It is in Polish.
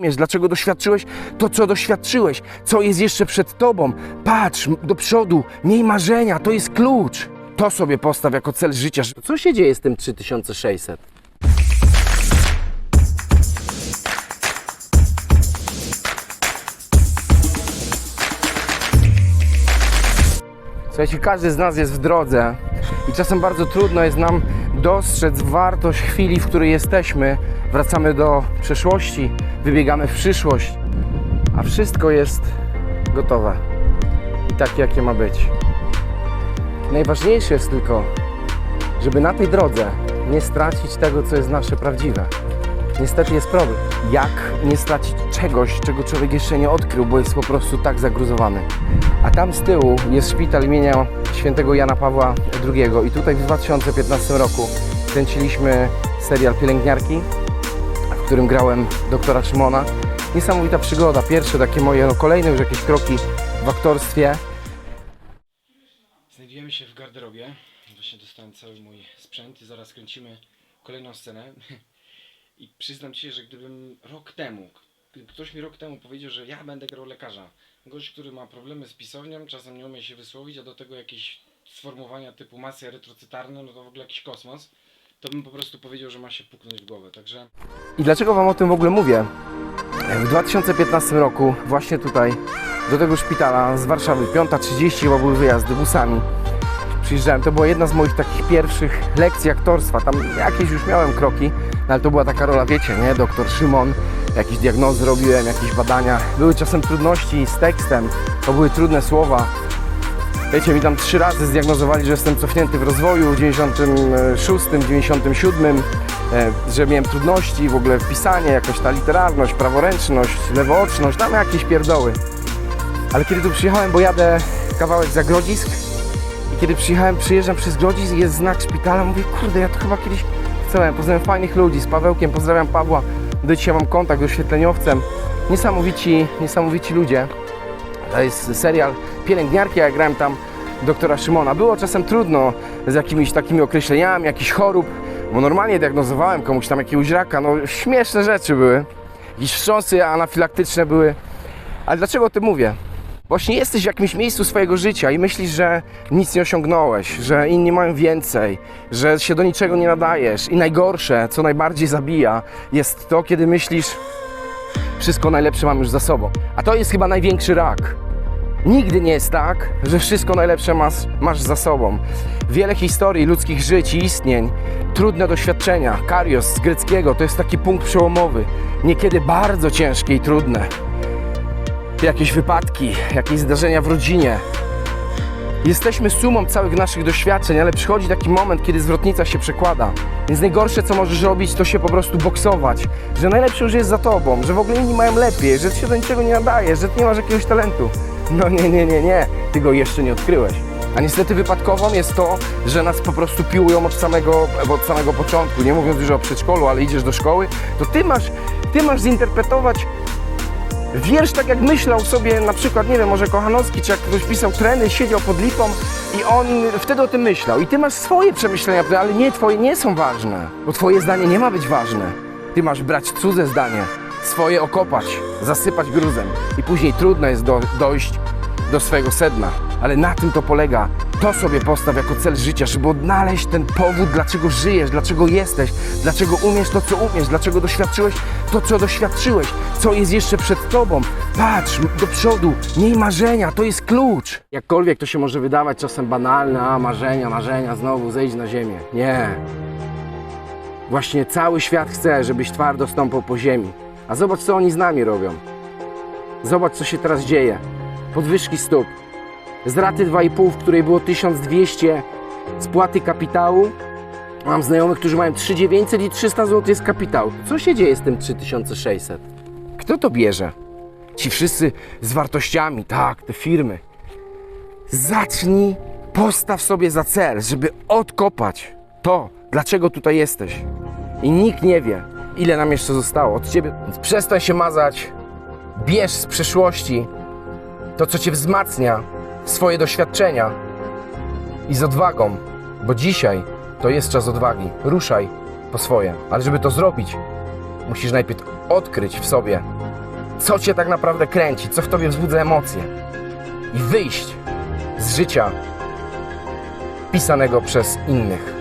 umiesz, dlaczego doświadczyłeś to, co doświadczyłeś, co jest jeszcze przed tobą. Patrz do przodu, miej marzenia, to jest klucz. To sobie postaw jako cel życia. Co się dzieje z tym 3600? Słuchajcie, każdy z nas jest w drodze i czasem bardzo trudno jest nam dostrzec wartość chwili, w której jesteśmy. Wracamy do przeszłości, wybiegamy w przyszłość, a wszystko jest gotowe i takie, jakie ma być. Najważniejsze jest tylko, żeby na tej drodze nie stracić tego, co jest nasze prawdziwe. Niestety jest problem. Jak nie stracić czegoś, czego człowiek jeszcze nie odkrył, bo jest po prostu tak zagruzowany. A tam z tyłu jest szpital imienia świętego Jana Pawła II i tutaj w 2015 roku kręciliśmy serial Pielęgniarki, którym grałem doktora Szymona. Niesamowita przygoda, pierwsze takie moje, no kolejne już jakieś kroki w aktorstwie. Znajdujemy się w garderobie. Właśnie dostałem cały mój sprzęt i zaraz kręcimy kolejną scenę. I przyznam Ci że gdybym rok temu, gdyby ktoś mi rok temu powiedział, że ja będę grał lekarza, gość, który ma problemy z pisownią, czasem nie umie się wysłowić, a do tego jakieś sformułowania typu masy erytrocytarne, no to w ogóle jakiś kosmos, to bym po prostu powiedział, że ma się puknąć w głowę. Także I dlaczego Wam o tym w ogóle mówię? W 2015 roku, właśnie tutaj, do tego szpitala z Warszawy, 5.30 chyba były wyjazdy busami. Przyjeżdżałem, to była jedna z moich takich pierwszych lekcji aktorstwa. Tam jakieś już miałem kroki, no ale to była taka rola, wiecie, nie? Doktor Szymon, jakieś diagnozy robiłem, jakieś badania. Były czasem trudności z tekstem, to były trudne słowa. Wiecie, mi tam trzy razy zdiagnozowali, że jestem cofnięty w rozwoju w 96, 97, e, że miałem trudności w ogóle w pisanie, jakoś ta literalność, praworęczność, lewooczność, tam jakieś pierdoły. Ale kiedy tu przyjechałem, bo jadę kawałek za Grodzisk i kiedy przyjechałem, przyjeżdżam przez Grodzisk jest znak szpitala, mówię, kurde, ja to chyba kiedyś chcę, poznałem fajnych ludzi, z Pawełkiem, pozdrawiam Pawła, do dzisiaj mam kontakt, oświetleniowcem, niesamowici, niesamowici ludzie. To jest serial Pielęgniarki, ja grałem tam doktora Szymona. Było czasem trudno z jakimiś takimi określeniami, jakichś chorób, bo normalnie diagnozowałem komuś tam jakiegoś raka, no śmieszne rzeczy były. Jakieś wstrząsy anafilaktyczne były. Ale dlaczego o tym mówię? Właśnie jesteś w jakimś miejscu swojego życia i myślisz, że nic nie osiągnąłeś, że inni mają więcej, że się do niczego nie nadajesz. I najgorsze, co najbardziej zabija, jest to, kiedy myślisz, wszystko najlepsze mam już za sobą. A to jest chyba największy rak. Nigdy nie jest tak, że wszystko najlepsze masz, masz za sobą. Wiele historii ludzkich żyć i istnień, trudne doświadczenia, karios z greckiego to jest taki punkt przełomowy. Niekiedy bardzo ciężkie i trudne. Jakieś wypadki, jakieś zdarzenia w rodzinie. Jesteśmy sumą całych naszych doświadczeń, ale przychodzi taki moment, kiedy zwrotnica się przekłada. Więc najgorsze, co możesz robić, to się po prostu boksować. Że najlepsze już jest za tobą, że w ogóle inni mają lepiej, że ty się do niczego nie nadajesz, że ty nie masz jakiegoś talentu. No nie, nie, nie, nie. Ty go jeszcze nie odkryłeś. A niestety wypadkową jest to, że nas po prostu piłują od samego, od samego początku. Nie mówiąc już o przedszkolu, ale idziesz do szkoły, to ty masz, ty masz zinterpretować Wiersz tak jak myślał sobie na przykład, nie wiem, może Kochanowski, czy jak ktoś pisał treny, siedział pod lipą i on wtedy o tym myślał. I ty masz swoje przemyślenia, ale nie, twoje nie są ważne, bo twoje zdanie nie ma być ważne. Ty masz brać cudze zdanie, swoje okopać, zasypać gruzem i później trudno jest do, dojść do swojego sedna. Ale na tym to polega. To sobie postaw jako cel życia, żeby odnaleźć ten powód, dlaczego żyjesz, dlaczego jesteś, dlaczego umiesz to, co umiesz, dlaczego doświadczyłeś to, co doświadczyłeś, co jest jeszcze przed tobą. Patrz do przodu, miej marzenia, to jest klucz. Jakkolwiek to się może wydawać czasem banalne, a marzenia, marzenia, znowu zejdź na ziemię. Nie. Właśnie cały świat chce, żebyś twardo stąpał po ziemi. A zobacz, co oni z nami robią. Zobacz, co się teraz dzieje. Podwyżki stóp. Z raty 2,5, w której było 1200 spłaty kapitału, mam znajomych, którzy mają 3900 i 300 zł jest kapitał. Co się dzieje z tym 3600? Kto to bierze? Ci wszyscy z wartościami, tak, te firmy. Zacznij, postaw sobie za cel, żeby odkopać to, dlaczego tutaj jesteś. I nikt nie wie, ile nam jeszcze zostało od ciebie. Więc przestań się mazać, bierz z przeszłości to, co cię wzmacnia, swoje doświadczenia i z odwagą, bo dzisiaj to jest czas odwagi. Ruszaj po swoje, ale żeby to zrobić, musisz najpierw odkryć w sobie co cię tak naprawdę kręci, co w tobie wzbudza emocje i wyjść z życia pisanego przez innych.